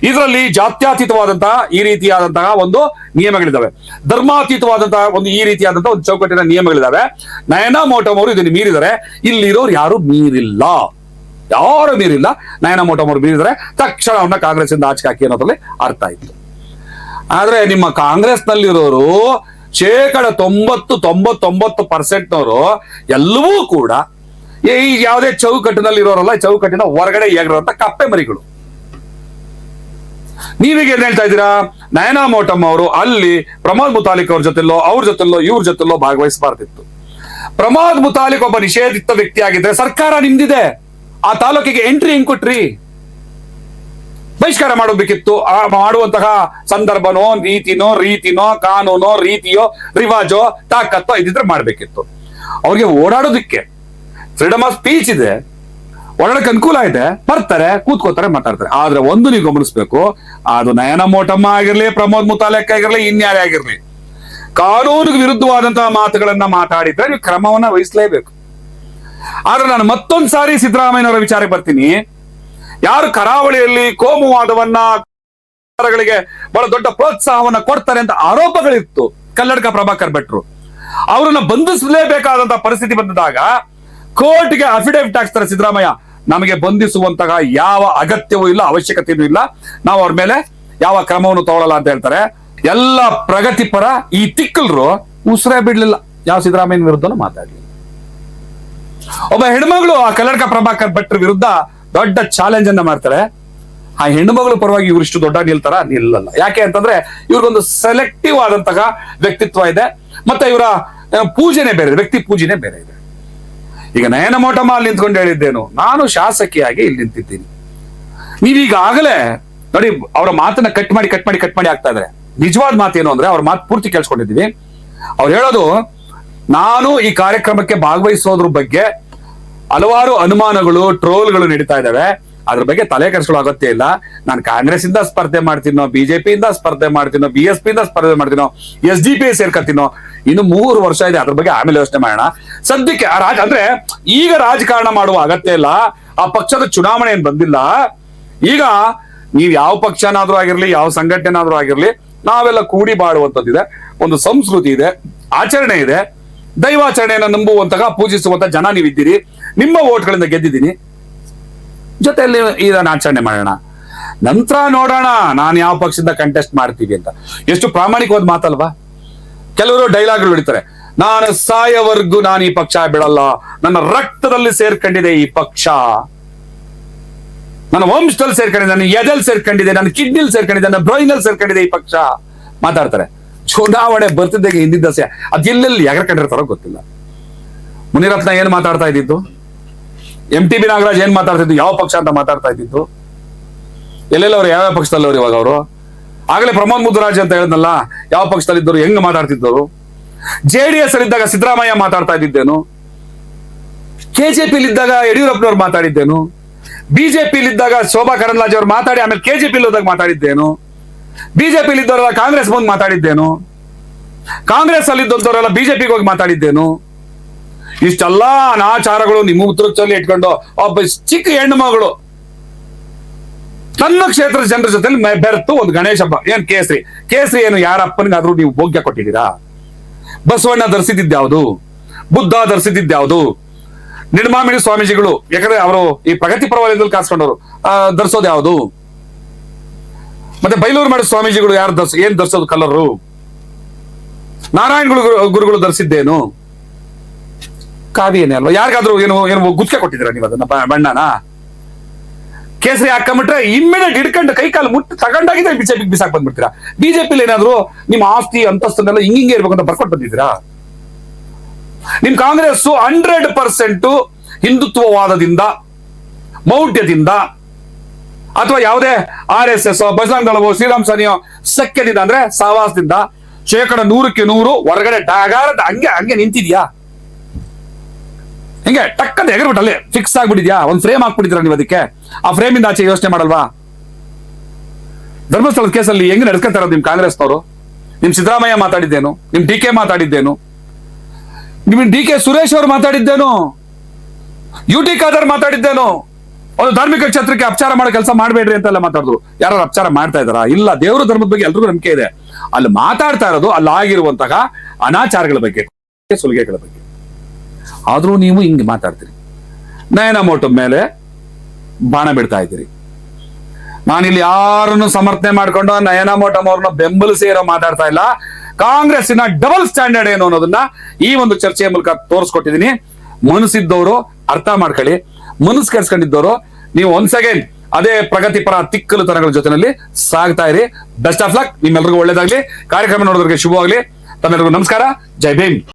ಇದರಲ್ಲಿ ಜಾತ್ಯತೀತವಾದಂತಹ ಈ ರೀತಿಯಾದಂತಹ ಒಂದು ನಿಯಮಗಳಿದಾವೆ ಧರ್ಮಾತೀತವಾದಂತಹ ಒಂದು ಈ ರೀತಿಯಾದಂತಹ ಒಂದು ಚೌಕಟ್ಟಿನ ನಿಯಮಗಳಿದಾವೆ ನಯನ ಮೋಟಮ್ ಅವರು ಇದನ್ನು ಮೀರಿದರೆ ಇಲ್ಲಿರೋರು ಯಾರು ಮೀರಿಲ್ಲ. ಯಾರು ಮೀರಿಲ್ಲ. ನಯನ ಮೋಟಮ್ ಅವರು ಮೀರಿದರೆ ತಕ್ಷಣ ಅವನ್ನ ಕಾಂಗ್ರೆಸ್ ಇಂದ ಆಚೆ ಹಾಕಿ ಅನ್ನೋದ್ರಲ್ಲಿ ಅರ್ಥ ಆಯ್ತು. ಆದ್ರೆ ನಿಮ್ಮ ಕಾಂಗ್ರೆಸ್ನಲ್ಲಿರೋರು ಶೇಕಡ ತೊಂಬತ್ತು, ತೊಂಬತ್ತೊಂಬತ್ತು ಪರ್ಸೆಂಟ್ನವರು ಎಲ್ಲವೂ ಕೂಡ ಈ ಯಾವುದೇ ಚೌಕಟ್ಟಿನಲ್ಲಿ ಇರೋರಲ್ಲ ಚೌಕಟ್ಟಿನ ಹೊರಗಡೆ ಹೇಗಿರುವಂತ ಕಪ್ಪೆ ಮರಿಗಳು. ನೀವೀಗ ಏನ್ ಹೇಳ್ತಾ ಇದ್ದೀರಾ? ನಯನಾ ಮೋಟಮ್ ಅವರು ಅಲ್ಲಿ ಪ್ರಮೋದ್ ಮುತಾಲಿಕ್ ಅವ್ರ ಜೊತೆಲ್ಲೋ ಅವ್ರ ಜೊತೆಲ್ಲೋ, ಇವ್ರ ಜೊತೆಲ್ಲೋ ಭಾಗವಹಿಸಬಾರ್ದಿತ್ತು. ಪ್ರಮೋದ್ ಮುತಾಲಿಕ್ ಒಬ್ಬ ನಿಷೇಧಿತ ವ್ಯಕ್ತಿ ಆಗಿದ್ರೆ ಸರ್ಕಾರ ನಿಮ್ದಿದೆ. ಆ ತಾಲೂಕಿಗೆ ಎಂಟ್ರಿ ಹೆಂಗ್ ಕೊಟ್ರಿ? ಬಹಿಷ್ಕಾರ ಮಾಡಬೇಕಿತ್ತು. ಆ ಮಾಡುವಂತಹ ಸಂದರ್ಭನೋ ರೀತಿನೋ ರೀತಿನೋ, ಕಾನೂನೋ, ರೀತಿಯೋ, ರಿವಾಜೋ, ತಾಕತ್ತೋ ಇದ್ರೆ ಮಾಡ್ಬೇಕಿತ್ತು. ಅವ್ರಿಗೆ ಓಡಾಡೋದಕ್ಕೆ ಫ್ರೀಡಮ್ ಆಫ್ ಸ್ಪೀಚ್ ಇದೆ. ಒಳಕ್ಕೆ ಅನುಕೂಲ ಇದೆ. ಬರ್ತಾರೆ, ಕೂತ್ಕೋತಾರೆ, ಮಾತಾಡ್ತಾರೆ. ಆದ್ರೆ ಒಂದು ನೀವು ಗಮನಿಸ್ಬೇಕು, ಅದು ನಯನ ಮೋಟಮ್ಮ ಆಗಿರ್ಲಿ, ಪ್ರಮೋದ್ ಮುತಾಲೆಕ್ ಆಗಿರ್ಲಿ, ಇನ್ಯಾರೇ ಆಗಿರ್ಲಿ, ಕಾನೂನಿಗೆ ವಿರುದ್ಧವಾದಂತಹ ಮಾತುಗಳನ್ನ ಮಾತಾಡಿದ್ರೆ ನೀವು ಕ್ರಮವನ್ನ ವಹಿಸಲೇಬೇಕು. ಆದ್ರೆ ನಾನು ಮತ್ತೊಂದ್ಸಾರಿ ಸಿದ್ದರಾಮಯ್ಯನವರ ವಿಚಾರಕ್ಕೆ ಬರ್ತೀನಿ. ಯಾರು ಕರಾವಳಿಯಲ್ಲಿ ಕೋಮುವಾದವನ್ನ ಬಹಳ ದೊಡ್ಡ ಪ್ರೋತ್ಸಾಹವನ್ನ ಕೊಡ್ತಾರೆ ಅಂತ ಆರೋಪಗಳಿತ್ತು ಕಲ್ಲಡ್ಕ ಪ್ರಭಾಕರ್ ಭಟ್ರು. ಅವರನ್ನ ಬಂಧಿಸಲೇಬೇಕಾದಂತ ಪರಿಸ್ಥಿತಿ ಬಂದಾಗ ಕೋರ್ಟ್ಗೆ ಅಫಿಡೇವಿಟ್ ಹಾಕ್ತಾರೆ ಸಿದ್ದರಾಮಯ್ಯ. ನಮಗೆ ಬಂಧಿಸುವಂತಹ ಯಾವ ಅಗತ್ಯವೂ ಇಲ್ಲ ಅವಶ್ಯಕತೆಯೂ ಇಲ್ಲ. ನಾವು ಅವ್ರ ಮೇಲೆ ಯಾವ ಕ್ರಮವನ್ನು ತಗೊಳ್ಳಲ್ಲ ಅಂತ ಹೇಳ್ತಾರೆ. ಎಲ್ಲ ಪ್ರಗತಿಪರ ಈ ತಿಕ್ಕಲ್ರು ಉಸಿರೇ ಬಿಡ್ಲಿಲ್ಲ. ಯಾವ ಸಿದ್ದರಾಮಯ್ಯನ ವಿರುದ್ಧನೂ ಮಾತಾಡಲಿಲ್ಲ. ಒಬ್ಬ ಹೆಣ್ಮಗಳು ಆ ಕಲ್ಲಡ್ಕ ಪ್ರಭಾಕರ್ ಭಟ್ರ ವಿರುದ್ಧ ದೊಡ್ಡ ಚಾಲೆಂಜ್ ಅನ್ನ ಮಾಡ್ತಾರೆ. ಆ ಹೆಣ್ಣುಮಗಳು ಪರವಾಗಿ ಇವ್ರು ಇಷ್ಟು ದೊಡ್ಡ ನಿಲ್ತಾರ? ನಿಲ್ಲಲ್ಲ. ಯಾಕೆ ಅಂತಂದ್ರೆ ಇವ್ರಿಗೊಂದು ಸೆಲೆಕ್ಟಿವ್ ಆದಂತಹ ವ್ಯಕ್ತಿತ್ವ ಇದೆ. ಮತ್ತೆ ಇವರ ಪೂಜೆನೆ ಬೇರೆ ಇದೆ, ವ್ಯಕ್ತಿ ಪೂಜೆನೆ ಬೇರೆ ಇದೆ. ಈಗ ನಯನ ಮೋಟಮ್ಮ ಅಲ್ಲಿ ನಿಂತ್ಕೊಂಡು ಹೇಳಿದ್ದೇನು ನಾನು ಶಾಸಕಿಯಾಗಿ ಇಲ್ಲಿ ನಿಂತಿದ್ದೀನಿ. ನೀವೀಗಾಗಲೇ ನೋಡಿ ಅವರ ಮಾತನ್ನ ಕಟ್ ಮಾಡಿ ಕಟ್ ಮಾಡಿ ಕಟ್ ಮಾಡಿ ಆಗ್ತಾ ಇದ್ರೆ. ನಿಜವಾದ ಮಾತು ಏನು ಅಂದ್ರೆ ಅವ್ರ ಮಾತು ಪೂರ್ತಿ ಕೇಳಿಸ್ಕೊಂಡಿದ್ದೀವಿ. ಅವ್ರು ಹೇಳೋದು ನಾನು ಈ ಕಾರ್ಯಕ್ರಮಕ್ಕೆ ಭಾಗವಹಿಸೋದ್ರ ಬಗ್ಗೆ ಹಲವಾರು ಅನುಮಾನಗಳು, ಟ್ರೋಲ್ಗಳು ನಡೀತಾ ಇದಾವೆ. ಅದ್ರ ಬಗ್ಗೆ ತಲೆ ಕೆಡಿಸ್ಕೊಳ್ಳೋ ಅಗತ್ಯ ಇಲ್ಲ. ನಾನು ಕಾಂಗ್ರೆಸ್ ಇಂದ ಸ್ಪರ್ಧೆ ಮಾಡ್ತೀನೋ ಬಿಜೆಪಿ ಇಂದ ಸ್ಪರ್ಧೆ ಮಾಡ್ತೀನೋ ಬಿ ಎಸ್ ಪಿ ಇಂದ ಸ್ಪರ್ಧೆ ಮಾಡ್ತೀನೋ ಎಸ್ ಡಿ ಪಿ ಸೇರ್ಕೊತೀನೋ ಇನ್ನು ಮೂರು ವರ್ಷ ಇದೆ, ಅದ್ರ ಬಗ್ಗೆ ಆಮೇಲೆ ಯೋಚನೆ ಮಾಡೋಣ. ಸದ್ಯಕ್ಕೆ ಅಂದ್ರೆ ಈಗ ರಾಜಕಾರಣ ಮಾಡುವ ಅಗತ್ಯ ಇಲ್ಲ. ಆ ಪಕ್ಷದ ಚುನಾವಣೆ ಏನ್ ಬಂದಿಲ್ಲ. ಈಗ ನೀವ್ ಯಾವ ಪಕ್ಷನಾದ್ರೂ ಆಗಿರ್ಲಿ, ಯಾವ ಸಂಘಟನೆನಾದ್ರೂ ಆಗಿರ್ಲಿ, ನಾವೆಲ್ಲ ಕೂಡಿ ಬಾಳುವಂತದ್ದಿದೆ ಒಂದು ಸಂಸ್ಕೃತಿ ಇದೆ, ಆಚರಣೆ ಇದೆ. ದೈವಾಚರಣೆಯನ್ನು ನಂಬುವಂತಹ ಪೂಜಿಸುವಂತ ಜನ ನೀವಿದ್ದೀರಿ. ನಿಮ್ಮ ಓಟ್ಗಳಿಂದ ಗೆದ್ದಿದ್ದೀನಿ. ಜೊತೆಯಲ್ಲಿ ಇದನ್ನ ಆಚರಣೆ ಮಾಡೋಣ. ನಂತರ ನೋಡೋಣ, ನಾನು ಯಾವ ಪಕ್ಷದಿಂದ ಕಂಟೆಸ್ಟ್ ಮಾಡ್ತೀವಿ ಅಂತ. ಎಷ್ಟು ಪ್ರಾಮಾಣಿಕವಾದ ಮಾತಲ್ವಾ? ಕೆಲವರು ಡೈಲಾಗ್ಗಳು ಹೊಡಿತಾರೆ ನಾನು ಸಾಯವರ್ಗು ನಾನು ಈ ಪಕ್ಷ ಬಿಡಲ್ಲ. ನನ್ನ ರಕ್ತದಲ್ಲಿ ಸೇರ್ಕೊಂಡಿದೆ ಈ ಪಕ್ಷ. ನನ್ನ ವಂಶದಲ್ಲಿ ಸೇರ್ಕೊಂಡಿದೆ, ನನ್ನ ಎದೆಲ್ ಸೇರ್ಕೊಂಡಿದೆ, ನನ್ನ ಕಿಡ್ನಿಲ್ ಸೇರ್ಕೊಂಡಿದೆ, ನನ್ನ ಬ್ರೈನಲ್ಲಿ ಸೇರ್ಕೊಂಡಿದೆ ಈ ಪಕ್ಷ. ಮಾತಾಡ್ತಾರೆ. ಚುನಾವಣೆ ಬರ್ತಿದ್ದಾಗ ಹಿಂದಿದ್ದ ಸೆ ಅದೆಲ್ಲೆಲ್ಲಿ ಕಂಡಿರ್ತಾರೋ ಗೊತ್ತಿಲ್ಲ. ಮುನಿರತ್ನ ಏನ್ ಮಾತಾಡ್ತಾ ಇದ್ದಿದ್ದು? ಎಂ ಟಿ ಬಿ ನಾಗರಾಜ್ ಏನ್ ಮಾತಾಡ್ತಿದ್ದು ಯಾವ ಪಕ್ಷ ಅಂತ ಮಾತಾಡ್ತಾ ಇದ್ದಿದ್ದು? ಎಲ್ಲೆಲ್ಲ ಅವ್ರು ಯಾವ ಪಕ್ಷದಲ್ಲವ್ರು ಇವಾಗ ಅವರು? ಆಗಲೇ ಪ್ರಮೋದ್ ಮುದ್ದುರಾಜ್ ಅಂತ ಹೇಳಿದ್ನಲ್ಲ, ಯಾವ ಪಕ್ಷದಲ್ಲಿದ್ದರು ಹೆಂಗ್ ಮಾತಾಡ್ತಿದ್ದರು ಜೆ ಡಿ ಎಸ್ ಅಲ್ಲಿದ್ದಾಗ ಸಿದ್ದರಾಮಯ್ಯ ಮಾತಾಡ್ತಾ ಇದ್ದಿದ್ದೇನು? ಕೆಜೆಪಿ ಇದ್ದಾಗ ಯಡಿಯೂರಪ್ಪನವ್ರು ಮಾತಾಡಿದ್ದೇನು? ಬಿಜೆಪಿ ಇದ್ದಾಗ ಶೋಭಾ ಕರಂದ್ಲಾಜೆ ಅವ್ರು ಮಾತಾಡಿ, ಆಮೇಲೆ ಕೆಜೆಪಿ ಹೋದಾಗ ಮಾತಾಡಿದ್ದೇನು? ಬಿಜೆಪಿ ಇದ್ದವರೆಲ್ಲ ಕಾಂಗ್ರೆಸ್ ಬಂದು ಮಾತಾಡಿದ್ದೇನು? ಕಾಂಗ್ರೆಸ್ ಅಲ್ಲಿದ್ದಂಥವರೆಲ್ಲ ಬಿಜೆಪಿಗೆ ಹೋಗಿ ಮಾತಾಡಿದ್ದೇನು? ಇಷ್ಟೆಲ್ಲಾ ಅನಾಚಾರಗಳು ನಿಮ್ಮ ಉತ್ತರಚಲ್ಲಿ ಇಟ್ಕೊಂಡು ಒಬ್ಬ ಚಿಕ್ಕ ಹೆಣ್ಣು ಮಗಳು ತನ್ನ ಕ್ಷೇತ್ರದ ಜನರ ಜೊತೆ ಬೆರೆತು ಒಂದು ಗಣೇಶ ಹಬ್ಬ. ಏನ್ ಕೇಸರಿ? ಕೇಸರಿ ಏನು ಯಾರ ಅಪ್ಪನಿಗಾದ್ರೂ ನೀವು ಭೋಗ್ಯ ಕೊಟ್ಟಿದ್ದೀರಾ? ಬಸವಣ್ಣ ಧರಿಸಿದ್ದಾವುದು ಬುದ್ಧ ಧರಿಸಿದ್ದಾವುದು ನಿರ್ಮಾಮಿಣಿ ಸ್ವಾಮೀಜಿಗಳು, ಯಾಕಂದ್ರೆ ಅವರು ಈ ಪ್ರಗತಿ ಪರವಾಲಯದಲ್ಲಿ ಕಾಸ್ಕೊಂಡವರು ಧರಿಸೋದು ಯಾವುದು? ಮತ್ತೆ ಬೈಲೂರು ಮಾಡಿದ ಸ್ವಾಮೀಜಿಗಳು ಯಾರು ದರ್ಸ ಏನ್ ಧರಿಸೋದು ಕಲರು? ನಾರಾಯಣ ಗುರು- ಗುರುಗಳು ಧರಿಸಿದ್ದೇನು ಕಾವ್ಯನೇ ಅಲ್ವಾ? ಯಾರಿಗಾದ್ರೂ ಏನು ಏನು ಗುತ್ತಿಗೆ ಕೊಟ್ಟಿದ್ದೀರಾ ನೀವು ಅದನ್ನ ಬಣ್ಣನ? ಕೇಸರಿ ಹಾಕೊಂಡ್ಬಿಟ್ರೆ ಇಮ್ಮಿಡಿಯೇಟ್ ಹಿಡ್ಕೊಂಡು ಕೈ ಕಾಲು ಮುಟ್ಟಿ ತಗೊಂಡಾಗಿದ್ರೆ ಬಿಜೆಪಿಗೆ ಬಿಸಾಕ್ ಬಂದ್ಬಿಡ್ತೀರಾ? ಬಿಜೆಪಿಲಿ ಏನಾದ್ರು ನಿಮ್ಮ ಆಸ್ತಿ ಅಂತಸ್ತನ್ನೆಲ್ಲ ಹಿಂಗಿಂಗೆ ಇರ್ಬೇಕು ಅಂತ ಬರ್ಕೊಂಡು ಬಂದಿದ್ದೀರಾ? ನಿಮ್ ಕಾಂಗ್ರೆಸ್ ಹಂಡ್ರೆಡ್ ಪರ್ಸೆಂಟ್ ಹಿಂದುತ್ವವಾದದಿಂದ, ಮೌಢ್ಯದಿಂದ ಅಥವಾ ಯಾವುದೇ ಆರ್ ಎಸ್ ಎಸ್ ಬಜರಂಗ್ ದಳವೋ, ಶ್ರೀರಾಮ್ ಸನಿಯೋ ಸಖ್ಯದಿಂದ ಅಂದ್ರೆ ಸಹವಾಸದಿಂದ ಶೇಕಡ ನೂರಕ್ಕೆ ನೂರು ಹೊರಗಡೆ ಡಾಗಾರದ ಹಂಗೆ ಹಂಗೆ ನಿಂತಿದ್ಯಾ? ಹಿಂಗೆ ಟಕ್ಕಂತ ಎಗರ್ಬಿಟ್ಟು ಅಲ್ಲೇ ಫಿಕ್ಸ್ ಆಗ್ಬಿಟ್ಟಿದ್ಯಾ? ಒಂದು ಫ್ರೇಮ್ ಹಾಕ್ಬಿಟ್ಟಿದ್ರ ನೀವು ಅದಕ್ಕೆ? ಆ ಫ್ರೇಮ್ ಇಂದ ಆಚೆ ಯೋಚನೆ ಮಾಡಲ್ವಾ? ಧರ್ಮಸ್ಥಳದ ಕೇಸಲ್ಲಿ ಹೆಂಗ್ ನಡ್ಸ್ಕೊತಾರ ನಿಮ್ ಕಾಂಗ್ರೆಸ್ನವರು? ನಿಮ್ ಸಿದ್ದರಾಮಯ್ಯ ಮಾತಾಡಿದ್ದೇನು, ನಿಮ್ ಡಿ ಕೆ ಮಾತಾಡಿದ್ದೇನು, ನಿಮ್ ಡಿ ಕೆ ಸುರೇಶ್ ಅವರು ಮಾತಾಡಿದ್ದೇನು, ಯು ಟಿ ಖಾದರ್ ಮಾತಾಡಿದ್ದೇನು ಒಂದು ಧಾರ್ಮಿಕ ಕ್ಷೇತ್ರಕ್ಕೆ ಅಪಚಾರ ಮಾಡೋ ಕೆಲಸ ಮಾಡಬೇಡ್ರಿ ಅಂತೆಲ್ಲ ಮಾತಾಡಿದ್ರು. ಯಾರು ಅಪಚಾರ ಮಾಡ್ತಾ ಇದಾರ ಇಲ್ಲ, ದೇವರ ಧರ್ಮದ ಬಗ್ಗೆ ಎಲ್ರಿಗೂ ನಂಬಿಕೆ ಇದೆ. ಅಲ್ಲಿ ಮಾತಾಡ್ತಾ ಇರೋದು ಅಲ್ಲಿ ಆಗಿರುವಂತಹ ಅನಾಚಾರಗಳ ಬಗ್ಗೆ, ಸುಲಿಗೆಗಳ ಬಗ್ಗೆ. ಆದ್ರೂ ನೀವು ಹಿಂಗೆ ಮಾತಾಡ್ತೀರಿ. ನಯನ ಮೋಟ ಮೇಲೆ ಬಾಣ ಬಿಡ್ತಾ ಇದ್ದೀರಿ. ನಾನಿಲ್ಲಿ ಯಾರನ್ನು ಸಮರ್ಥನೆ ಮಾಡ್ಕೊಂಡು ನಯನ ಮೋಟಮ್ ಅವ್ರನ್ನ ಬೆಂಬಲಿಸಿ ಇರೋ ಮಾತಾಡ್ತಾ ಇಲ್ಲ. ಕಾಂಗ್ರೆಸ್ಸಿನ ಡಬಲ್ ಸ್ಟ್ಯಾಂಡರ್ಡ್ ಏನು ಅನ್ನೋದನ್ನ ಈ ಒಂದು ಚರ್ಚೆಯ ಮೂಲಕ ತೋರಿಸ್ಕೊಟ್ಟಿದ್ದೀನಿ. ಮನಸ್ಸಿದ್ದವರು ಅರ್ಥ ಮಾಡ್ಕೊಳ್ಳಿ. ಮನಸ್ಸು ನೀವು ಒನ್ಸ್ ಅಗೇನ್ ಅದೇ ಪ್ರಗತಿಪರ ತಿಕ್ಕಲುತನಗಳ ಜೊತೆನಲ್ಲಿ ಸಾಗ್ತಾ ಇರಿ. ಬೆಸ್ಟ್ ಆಫ್ ಲಕ್ ನಿಮ್ಮೆಲ್ಲರಿಗೂ ಒಳ್ಳೇದಾಗ್ಲಿ. ಕಾರ್ಯಕ್ರಮ ನೋಡೋದ್ರಿಗೆ ಶುಭವಾಗ್ಲಿ. ತಮ್ಮೆಲ್ಲರಿಗೂ ನಮಸ್ಕಾರ. ಜೈ ಭೀಮ್.